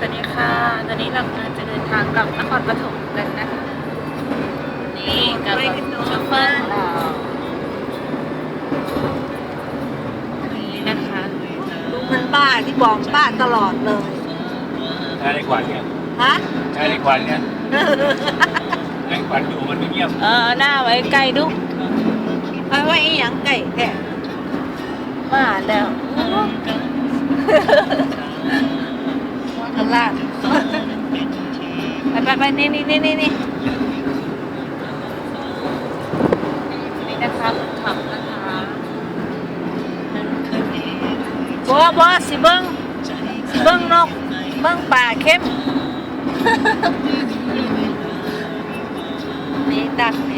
สวัสดีค่ะ ตอนนี้เรากำลังจะเดินทางกลับนครปฐมกันนะคะ นี่กับโชเฟอร์ของเรานี่นะคะดูมันป้าที่บอกป้าตลอดเลยใช้ในขวัญเนี่ยฮะใช้ในขวัญเนี่ยในขวัญอยู่มันไม่เงียบเออหน้าไว้ใกล้ดุเอาไว้อีหยังไก่แท้มาแล้ว ข้างล่าง ไปไปไปนี่นี่นี่นี่นี่นี่นะคะคนขับนะคะบ่บ่สิเบิ้งสิเบิ้งนก เบิ้งป่าเข้มนี่ดักนี่